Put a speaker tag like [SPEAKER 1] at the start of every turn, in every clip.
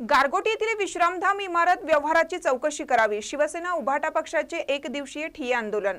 [SPEAKER 1] गारगोटी येथील विश्रामधाम इमारत व्यवहाराची चौकशी करावी. शिवसेना उभाटा पक्षाचे एक दिवसीय ठिय्या आंदोलन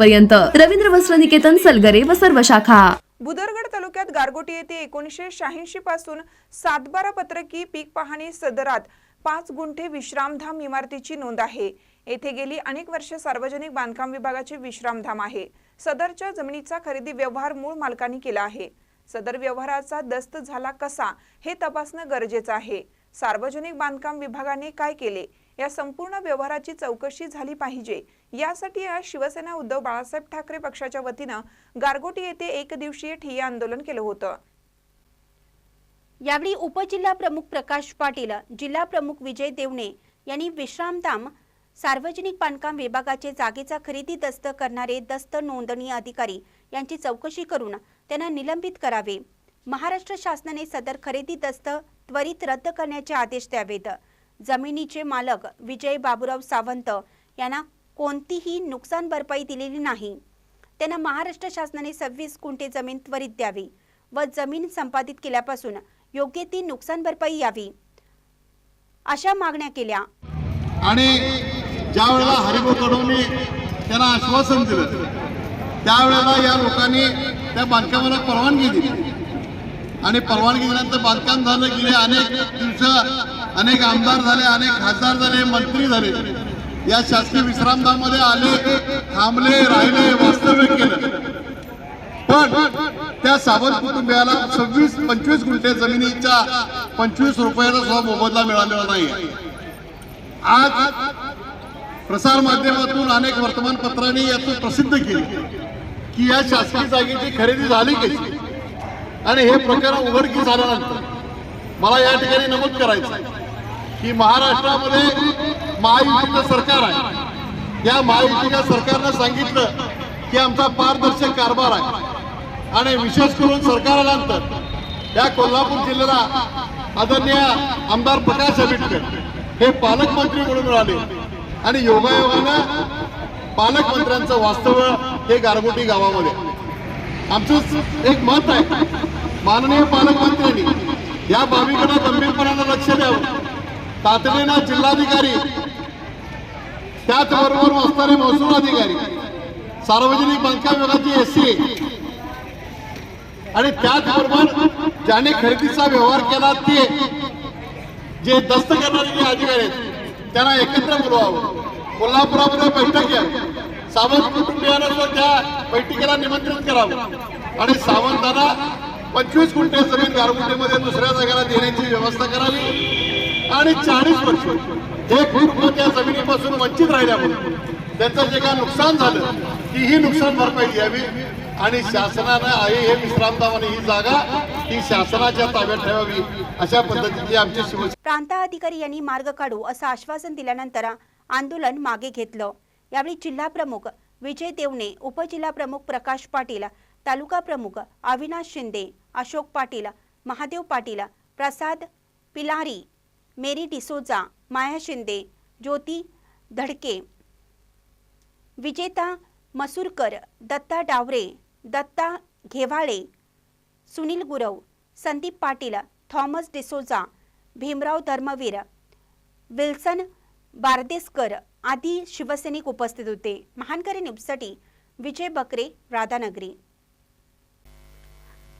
[SPEAKER 2] पर्यंत रवींद्र वस्त्र निकेतन सलगरे व सर्व शाखा.
[SPEAKER 1] बुदरगड तालुक्यात गारगोटी येथे एकोणीसशे शहाऐंशी पासून सातबारा पत्रकी पीक पाहणी सदरात पाच गुंठे विश्रामधाम इमारतीची नोंद आहे. येथे गेली अनेक वर्षे सार्वजनिक बांधकाम विभागाचे विश्रामधाम आहे. सदरच्या जमिनीचा खरेदी व्यवहार मूळ मालकांनी केला आहे. सदर व्यवहाराचा दस्त झाला कसा हे तपासणं गरजेचं आहे. सार्वजनिक बांधकाम विभागाने काय केले? या संपूर्ण व्यवहाराची चौकशी झाली पाहिजे. यासाठी आज शिवसेना उद्धव बाळासाहेब ठाकरे पक्षाच्या वतीनं गारगोटी येथे एक दिवसीय ठिय्या आंदोलन केलं होतं.
[SPEAKER 3] यावेळी उपजिल्हा प्रमुख प्रकाश पाटील जिल्हा प्रमुख विजय देवणे यांनी विश्रामधाम सार्वजनिक बांधकाम विभागाचे जागेचा खरेदी दस्त करणारे दस्त नोंदणी अधिकारी यांची चौकशी करून त्यांना निलंबित करावे. महाराष्ट्र शासनाने सदर खरेदी दस्त त्वरित रद्द करण्याचे आदेश द्यावेत. जमिनीचे मालक विजय बाबुराव सावंत यांना कोणतीही नुकसान भरपाई दिलेली नाही. त्यांना महाराष्ट्र शासनाने सव्वीस कुंटे जमीन त्वरित द्यावी व जमीन संपादित केल्यापासून योग्य ती नुकसान भरपाई यावी. अशा मागण्या केल्या.
[SPEAKER 4] आणि ज्या वेळेला हरिभाऊ कडवने त्यांना आश्वासन दिलं त्यावेळेला या लोकांनी त्या बांधकामाला परवानगी दिली. आणि परवानगी दिल्यानंतर बांधकाम झालं गेले अनेक दिवस अनेक आमदार झाले अनेक खासदार झाले मंत्री झाले. या शासकीय विश्रामधाममध्ये आले थांबले राहिले वास्तव्य केलं. पण त्या सावंत कुटुंबियाला सव्वीस पंचवीस गुंठे जमिनीच्या पंचवीस रुपयाचा सुद्धा मोबदला मिळालेला नाही आज प्रसार माध्यमातून अनेक वर्तमानपत्रांनी यातून प्रसिद्ध केली की या शासकीय जागेची खरेदी झाली कशी? आणि हे प्रकरण उघडकीस आल्यानंतर मला या ठिकाणी नमूद करायचं आहे की महाराष्ट्रामध्ये महायुतीचं सरकार आहे. या महायुतीच्या सरकारनं सांगितलं की आमचा पारदर्शक कारभार आहे. आणि विशेष करून सरकार आल्यानंतर या कोल्हापूर जिल्ह्याला आदरणीय आमदार प्रकाश आंबेडकर हे पालकमंत्री म्हणून मिळाले आणि योगायोगानं पालकमंत्र्यांचं वास्तव्य हे गारगोटी गावामध्ये. आमचं एक मत आहे. माननीय पालकमंत्र्यांनी या बाबीकडे गंभीरपणानं लक्ष द्यावं. तातडीनं जिल्हाधिकारी त्याचबरोबर असणारे महसूल अधिकारी सार्वजनिक बांधकाम विभागाची एस सी आणि त्याचबरोबर ज्याने खरेदीचा व्यवहार केला ते जे दस्त करणारे जे अधिकारी आहेत त्यांना एकत्र बोलवावं. कोल्हापुरामध्ये बैठक घ्या. सावंत कुटुंबियांना त्या बैठकीला निमंत्रित करावं. आणि सावंतांना पंचवीस गुंठे जमीन गारगुटीमध्ये दुसऱ्या जागेला देण्याची व्यवस्था करावी. आणि चाळीस वर्ष हे कुटुंब त्या जमिनीपासून वंचित राहिल्यामुळे त्यांचं जे काय नुकसान झालं ती ही नुकसान भरपाई द्यावी. आणि शासनानं आहे हे विश्रामधाम ही जागा ही शासनाच्या ताब्यात ठेवावी अशा पद्धतीची आमची शिवसेना
[SPEAKER 3] प्रांताधिकारी यांनी मार्ग काढू असं आश्वासन दिल्यानंतर आंदोलन मागे घेतलं. यावेळी जिल्हा प्रमुख विजय देवणे उपजिल्हा प्रमुख प्रकाश पाटील तालुका प्रमुख अविनाश शिंदे अशोक पाटील महादेव पाटील प्रसाद पिलारी मेरी डिसोजा माया शिंदे ज्योती धडके विजेता मसूरकर दत्ता डावरे दत्ता घेवाळे सुनील गुरव संदीप पाटील थॉमस डिसोजा भीमराव धर्मवीर विल्सन बारदेसकर आदी शिवसैनिक उपस्थित होते. महानकरी न्यूजसाठी विजय बकरे राधानगरी.